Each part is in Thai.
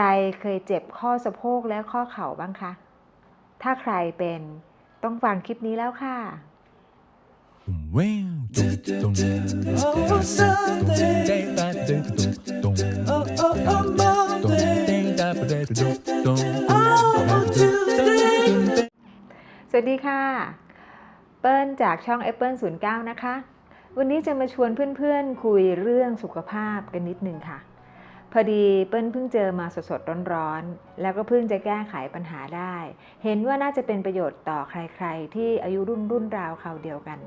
รเคยเจ็บข้อสะโพกและข้อเข่าบ้างคะ ถ้าใครเป็นต้องฟังคลิปนี้แล้วค่ะ Wow. Dum, dum, Oh, Sunday. Oh, oh, oh, Monday. Oh, Tuesday. สวัสดีค่ะ เปิ้ลจากช่อง Apple 09 นะคะ วันนี้จะมาชวนเพื่อนๆ คุยเรื่องสุขภาพกันนิดนึงค่ะ พอดีเปิ้ลเพิ่งเจอมาสดๆร้อนๆ แล้วก็เพิ่งจะแก้ไขปัญหาได้ เห็นว่าน่าจะเป็นประโยชน์ต่อใครๆ ที่อายุรุ่นรุ่นราวคราวเดียวกัน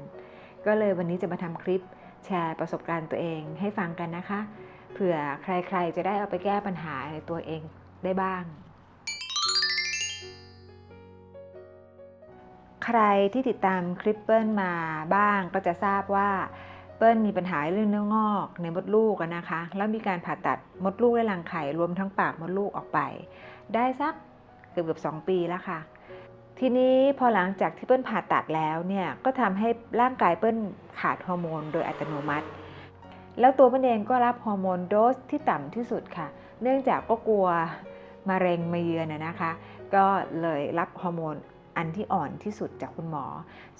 ก็เลยวันนี้จะมาทำคลิปแชร์ประสบการณ์ตัวเองให้ฟังกันนะคะ เผื่อใครๆจะได้เอาไปแก้ปัญหาในตัวเองได้บ้าง ใครที่ติดตามคลิปเปิ้ลมาบ้างก็จะทราบว่า เปิ้ลมีปัญหาเรื่องเนื้องอกในมดลูกนะคะ แล้วมีการผ่าตัดมดลูกและรังไข่รวมทั้งปากมดลูกออกไป ได้สักเกือบเกือบสองปีแล้วค่ะ ทีนี้พอหลังจากที่เปิ้ลผ่าตัดแล้วเนี่ยก็ทำให้ร่างกายเปิ้ลขาดฮอร์โมนโดยอัตโนมัติ แล้วตัวเปิ้ลเองก็รับฮอร์โมนโดสที่ต่ำที่สุดค่ะ เนื่องจากก็กลัวมะเร็งมาเยือนนะคะ ก็เลยรับฮอร์โมน อันที่อ่อนที่สุดจากคุณหมอ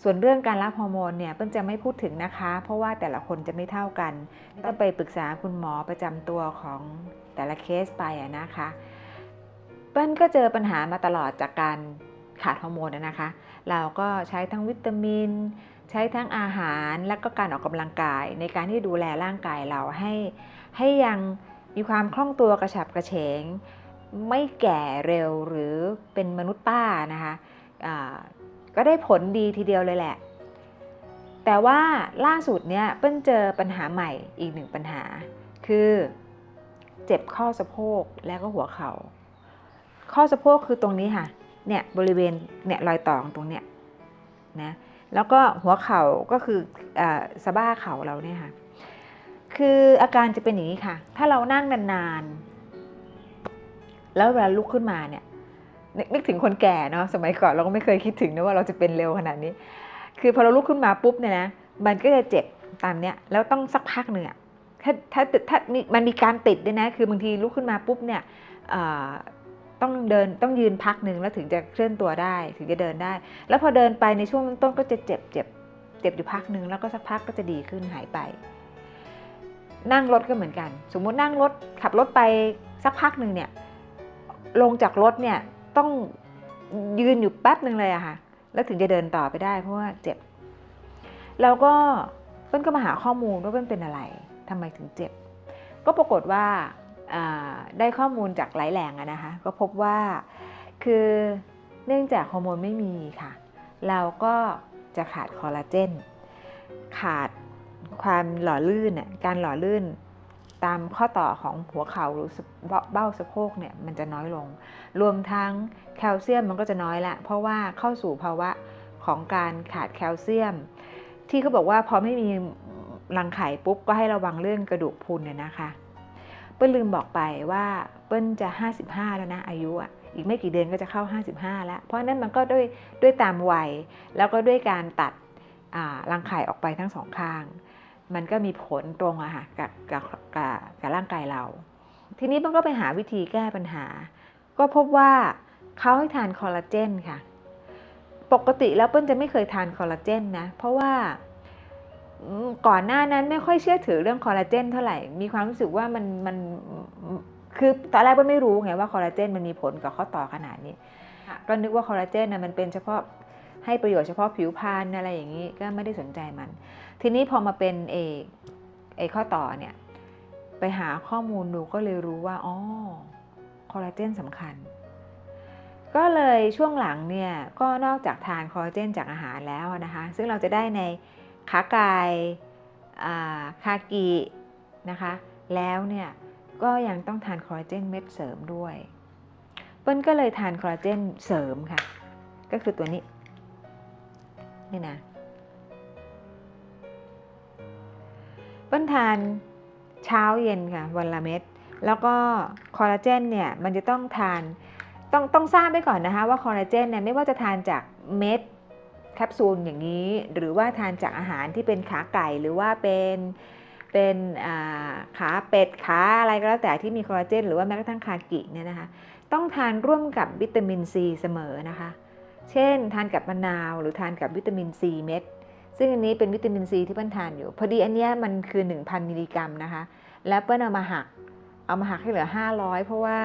ส่วนเรื่องการรับฮอร์โมนเนี่ยเปิ้ลจะไม่พูดถึงนะคะ เพราะว่าแต่ละคนจะไม่เท่ากันต้องไปปรึกษาคุณหมอประจำตัวของแต่ละเคสไปะนะคะ เปิ้ลก็เจอปัญหามาตลอดจากการขาดฮอร์โมนนะคะ เราก็ใช้ทั้งวิตามิน ใช้ทั้งอาหารและก็การออกกำลังกาย ในการที่ดูแลร่างกายเราให้ให้ยังมีความคล่องตัวกระฉับกระเฉง ไม่แก่เร็วหรือเป็นมนุษย์ป้านะคะ ก็ได้ผลดีทีเดียวเลยแหละ แต่ว่าล่าสุดเนี่ยเปิ้ลเจอปัญหาใหม่อีกหนึ่งปัญหา คือเจ็บข้อสะโพกแล้วก็หัวเขา่า ข้อสะโพกคือตรงนี้ค่ะ เนี่ยบริเวณเนี่ยรอยต่อของตรงเนี้ยนะแล้วก็หัวเข่าก็คืออสะบ้าเข่าเราเนี่ยค่ะคืออาการจะเป็นอย่างนี้ค่ะ ถ้าเรานั่งนานๆ แล้วเวลาลุกขึ้นมาเนี่ย นึกถึงคนแก่เนาะสมัยก่อนเราก็ไม่เคยคิดถึงนะว่าเราจะเป็นเร็วขนาดนี้ คือพอเราลุกขึ้นมาปุ๊บเนี่ยนะมันก็จะเจ็บตามเนี้ยแล้วต้องสักพักหนึ่งอะถ้าถ้าถ้ามีมันมีการติดด้วยนะ คือบางทีลุกขึ้นมาปุ๊บเนี่ยต้องเดินต้องยืนพักหนึ่งแล้วถึงจะเคลื่อนตัวได้ถึงจะเดินได้ แล้วพอเดินไปในช่วงต้นก็จะเจ็บเจ็บเจ็บอยู่พักหนึ่งแล้วก็สักพักก็จะดีขึ้นหายไป นั่งรถก็เหมือนกัน สมมุตินั่งรถขับรถไปสักพักหนึ่งเนี่ยลงจากรถเนี่ย ต้องยืนอยู่แป๊บหนึ่งเลยอะค่ะ แล้วถึงจะเดินต่อไปได้เพราะว่าเจ็บ แล้วก็เปิ้ลก็มาหาข้อมูลว่าเปิ้ลเป็นอะไรทำไมถึงเจ็บ ก็ปรากฏว่าได้ข้อมูลจากหลายแหล่งอะนะคะ ก็พบว่าคือเนื่องจากฮอร์โมนไม่มีค่ะ เราก็จะขาดคอลลาเจน ขาดความหล่อลื่น การหล่อลื่น ตามข้อต่อของหัวเข่าหรือเบ้าสะโพกเนี่ยมันจะน้อยลง รวมทั้งแคลเซียมมันก็จะน้อยละ เพราะว่าเข้าสู่ภาวะของการขาดแคลเซียม ที่เขาบอกว่าพอไม่มีรังไข่ปุ๊บก็ให้ระวังเรื่องกระดูกพุนเนี่ยนะคะ เปิ้ลลืมบอกไปว่าเปิ้ลจะ 55 แล้วนะอายุอะอีกไม่กี่เดือนก็จะเข้า 55 แล้ว เพราะนั้นมันก็ด้วยด้วยตามวัย แล้วก็ด้วยการตัดรังไข่ออกไปทั้งสองข้าง มันก็มีผลตรงอะค่ะกับกับกับกับร่างกายเรา ทีนี้มันก็ไปหาวิธีแก้ปัญหา ก็พบว่าเขาให้ทานคอลลาเจนค่ะ ปกติแล้วเปิ้ลจะไม่เคยทานคอลลาเจนนะ เพราะว่าอืมก่อนหน้านั้นไม่ค่อยเชื่อถือเรื่องคอลลาเจนเท่าไหร่ มีความรู้สึกว่ามันมันคือตอนแรกก็ไม่รู้ไงว่าคอลลาเจนมันมีผลกับข้อต่อขนาดนี้ ก็นึกว่าคอลลาเจนนะมันเป็นเฉพาะ ให้ประโยชน์เฉพาะผิวพรรณอะไรอย่างนี้ก็ไม่ได้สนใจมัน ทีนี้พอมาเป็นเอไอข้อต่อเนี่ยไปหาข้อมูลดูก็เลยรู้ว่าอ๋อคอลลาเจนสำคัญ ก็เลยช่วงหลังเนี่ยก็นอกจากทานคอลลาเจนจากอาหารแล้วนะคะซึ่งเราจะได้ในขาไก่อ่าคากินะคะแล้วเนี่ยก็ยังต้องทานคอลลาเจนเม็ดเสริมด้วย เปิ้ลก็เลยทานคอลลาเจนเสริมค่ะ ก็คือตัวนี้ นี่นะเปิ้ลทานเช้าเย็นค่ะวันละเม็ดแล้วก็คอลลาเจนเนี่ยมันจะต้องทานต้องต้องทราบไว้ก่อนนะคะว่าคอลลาเจนเนี่ยไม่ว่าจะทานจากเม็ดแคปซูลอย่างนี้ หรือว่าทานจากอาหารที่เป็นขาไก่หรือว่าเป็นเป็นขาเป็ดขาอะไรก็แล้วแต่ที่มีคอลลาเจนหรือว่าแม้กระทั่งคากิเนี่ยนะคะ ต้องทานร่วมกับวิตามินซีเสมอนะคะ เช่น ทานกับมะนาว หรือทานกับวิตามินซีเม็ด ซึ่งอันนี้เป็นวิตามินซีที่เปิ้ลทานอยู่ พอดีอันนี้มันคือ 1,000 มิลลิกรัมนะคะ แล้วเปิ้ลเอามาหัก เอามาหักให้เหลือ 500 เพราะว่า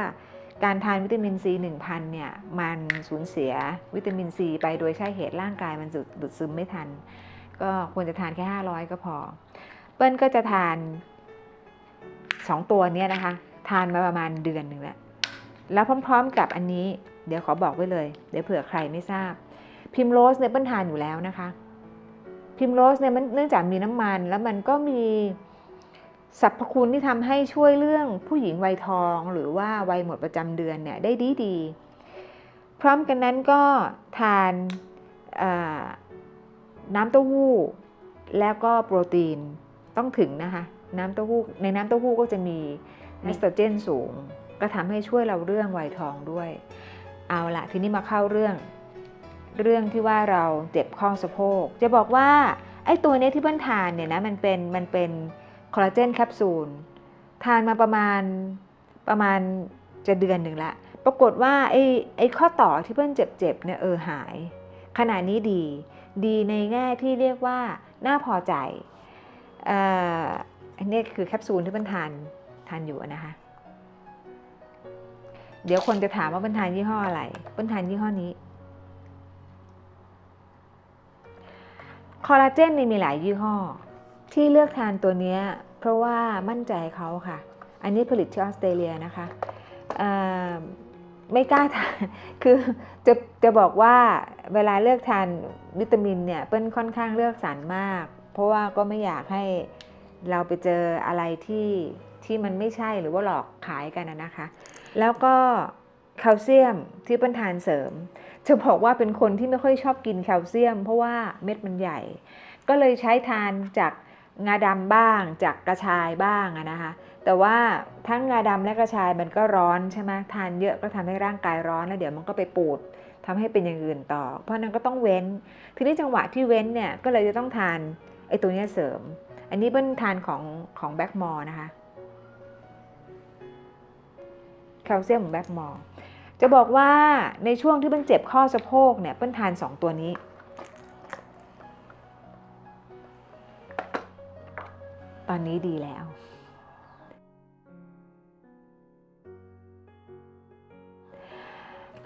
การทานวิตามินซี1,000เนี่ยมันสูญเสียวิตามินซีไปโดยใช่เหตุร่างกายมันดูดซึมไม่ทัน ก็ควรจะทานแค่ 500 ก็พอ เปิ้ลก็จะทาน 2 ตัวเนี้ยนะคะ ทานมาประมาณเดือนหนึ่งแล้ว แล้วพร้อมๆกับอันนี้ เดี๋ยวขอบอกไว้เลย เดี๋ยวเผื่อใครไม่ทราบ พิมโรสเนี่ยเปิ้ลทานอยู่แล้วนะคะ พิมโรสเนี่ยมันเนื่องจากมีน้ำมันแล้วมันก็มีสรรพคุณที่ทำให้ช่วยเรื่องผู้หญิงวัยทอง หรือว่าวัยหมดประจำเดือนเนี่ยได้ดีดี พร้อมกันนั้นก็ทานน้ำเต้าหู้ แล้วก็โปรตีนต้องถึงนะคะน้ำเต้าหู้ในน้ำเต้าหู้ก็จะมีเอสโตรเจนสูง ก็ทำให้ช่วยเราเรื่องวัยทองด้วย เอาละทีนี้มาเข้าเรื่อง เรื่องที่ว่าเราเจ็บข้อสะโพก จะบอกว่าไอ้ตัวนี้ที่เปิ้ลทานเนี่ยนะมันเป็นมันเป็นคอลลาเจนแคปซูลทานมาประมาณประมาณจะเดือนหนึ่งละ ปรากฏว่าไอ้ไอ้ข้อต่อที่เปิ้ลเจ็บๆเนี่ยเออหาย ขณะนี้ดี ดีในแง่ที่เรียกว่าน่าพอใจอ่ออันนี้คือแคปซูลที่เปิ้ลทานทานอยู่นะคะ เดี๋ยวคนจะถามว่าเปิ้ลทานยี่ห้ออะไรเปิ้ลทานยี่ห้อนี้ คอลลาเจนนี่มีหลายยี่ห้อ ที่เลือกทานตัวนี้เพราะว่ามั่นใจเขาค่ะ อันนี้ผลิตที่ออสเตรเลียนะคะไม่กล้าทาน คือจะจะบอกว่าเวลาเลือกทานวิตามินเนี่ยเปิ้ลค่อนข้างเลือกสรรมาก เพราะว่าก็ไม่อยากให้เราไปเจออะไรที่ที่มันไม่ใช่หรือว่าหลอกขายกันนะคะ แล้วก็แคลเซียมที่เปิ้ลทานเสริม จะบอกว่าเป็นคนที่ไม่ค่อยชอบกินแคลเซียม เพราะว่าเม็ดมันใหญ่ ก็เลยใช้ทานจากงาดำบ้าง จากกระชายบ้างนะคะแต่ว่าทั้งงาดำและกระชายมันก็ร้อนใช่ไหมทานเยอะก็ทำให้ร่างกายร้อนแล้วเดี๋ยวมันก็ไปปูดทำให้เป็นอย่างอื่นต่อ เพราะนั้นก็ต้องเว้น ทีนี้จังหวะที่เว้นเนี่ยก็เลยจะต้องทานไอ้ตัวนี้เสริม อันนี้เปิ้ลทานของของแบ็กมอร์นะคะ แคลเซียมของแบ็กมอร์จะบอกว่าในช่วงที่เปิ้ลเจ็บข้อสะโพกเนี่ยเปิ้ลทาน 2 ตัวนี้ ตอนนี้ดีแล้ว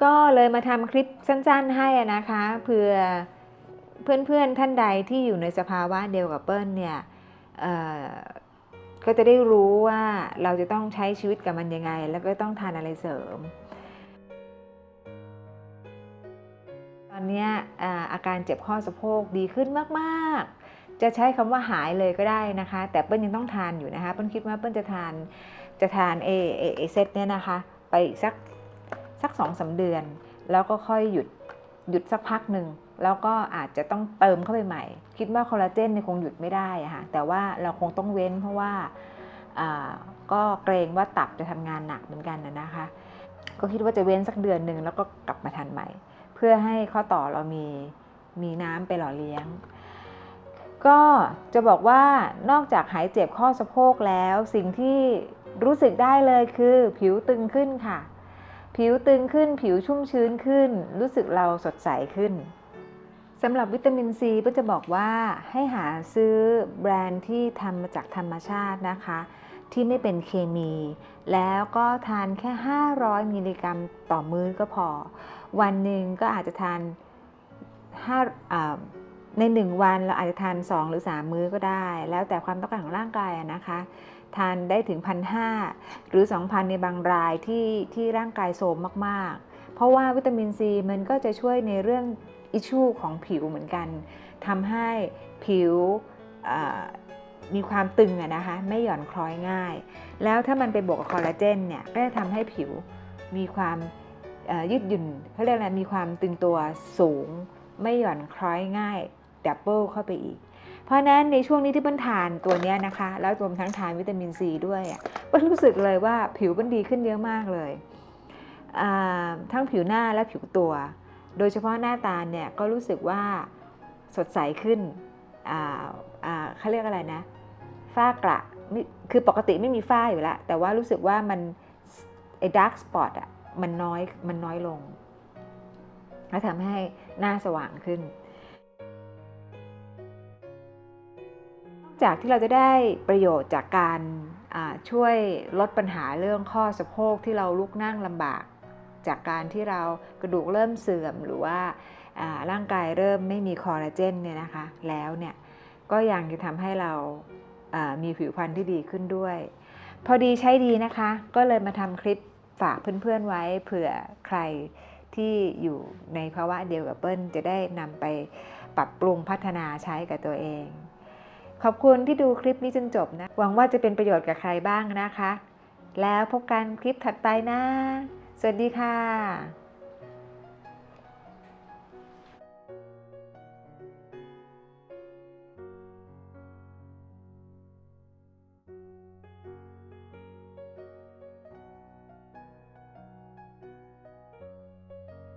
ก็เลยมาทำคลิปสั้นๆให้อะนะคะเผื่อเพื่อนๆท่านใดที่อยู่ในสภาวะเดียวกับเปิ้ลเนี่ย ก็จะได้รู้ว่าเราจะต้องใช้ชีวิตกับมันยังไง แล้วก็ต้องทานอะไรเสริม ตอนนี้อาอาการเจ็บข้อสะโพกดีขึ้นมากๆ จะใช้คำว่าหายเลยก็ได้นะคะ แต่เปิ้ลยังต้องทานอยู่นะคะ เปิ้ลคิดว่าเปิ้ลจะทานจะทานเอเอเอเซตเนี่ยนะคะ ไปอีกสักสักสองสาเดือน แล้วก็ค่อยหยุดหยุดสักพักหนึ่ง แล้วก็อาจจะต้องเติมเข้าไปใหม่ คิดว่าคอลลาเจนเนี่ยคงหยุดไม่ได้อะค่ะแต่ว่าเราคงต้องเว้นเพราะว่าก็เกรงว่าตับจะทำงานหนักเหมือนกันนะคะ ก็คิดว่าจะเว้นสักเดือนหนึ่งแล้วก็กลับมาทานใหม่ เพื่อให้ข้อต่อเรามีมีน้ำไปหล่อเลี้ยง ก็จะบอกว่านอกจากหายเจ็บข้อสะโพกแล้ว สิ่งที่รู้สึกได้เลยคือผิวตึงขึ้นค่ะ ผิวตึงขึ้น ผิวชุ่มชื้นขึ้น รู้สึกเราสดใสขึ้น สำหรับวิตามินซีก็จะบอกว่าให้หาซื้อแบรนด์ที่ทำมาจากธรรมชาตินะคะ ที่ไม่เป็นเคมี แล้วก็ทานแค่ 500 มิลลิกรัมต่อมื้อก็พอ วันหนึ่งก็อาจจะทานห้าอ่าในหนึ่งวันเราอาจจะทาน 2 หรือ 3 มื้อก็ได้ แล้วแต่ความต้องการของร่างกายนะคะ ทานได้ถึง 1,500 หรือ 2,000 ในบางรายที่ที่ร่างกายโทรมมาก ๆ เพราะว่าวิตามินซีมันก็จะช่วยในเรื่อง อิชชูของผิวเหมือนกันทำให้ผิวมีความตึงนะคะไม่หย่อนคล้อยง่าย แล้วถ้ามันไปบวกกับคอลลาเจนเนี่ยก็จะทำให้ผิวมีความยืดหยุ่นเขาเรียกอะไรมีความตึงตัวสูง ไม่หย่อนคล้อยง่ายดับเบิลเข้าไปอีก เพราะนั้นในช่วงนี้ที่เปิ้ลทานตัวนี้นะคะ แล้วรวมทั้งทานวิตามินซีด้วยเปิ้ลรู้สึกเลยว่าผิวเปิ้ลดีขึ้นเยอะมากเลย ทั้งผิวหน้าและผิวตัว โดยเฉพาะหน้าตาเนี่ยก็รู้สึกว่าสดใสขึ้นอ่าอ่าเขาเรียกอะไรนะ ฝ้ากระคือปกติไม่มีฝ้าอยู่แล้ว แต่ว่ารู้สึกว่ามันไอ้ dark spot อะมันน้อยมันน้อยลง แล้วทำให้หน้าสว่างขึ้นนอกจากที่เราจะได้ประโยชน์จากการช่วยลดปัญหาเรื่องข้อสะโพกที่เราลุกนั่งลำบาก จากการที่เรากระดูกเริ่มเสื่อมหรือว่าร่างกายเริ่มไม่มีคอลลาเจนเนี่ยนะคะแล้วเนี่ยก็ยังจะทำให้เราอ่ามีผิวพรรณที่ดีขึ้นด้วย พอดีใช้ดีนะคะ ก็เลยมาทำคลิปฝากเพื่อนๆไว้เผื่อใครที่อยู่ในภาวะเดียวกับเปิ้ลจะได้นำไปปรับปรุงพัฒนาใช้กับตัวเอง ขอบคุณที่ดูคลิปนี้จนจบนะ หวังว่าจะเป็นประโยชน์กับใครบ้างนะคะ แล้วพบกันคลิปถัดไปนะ สวัสดีค่ะ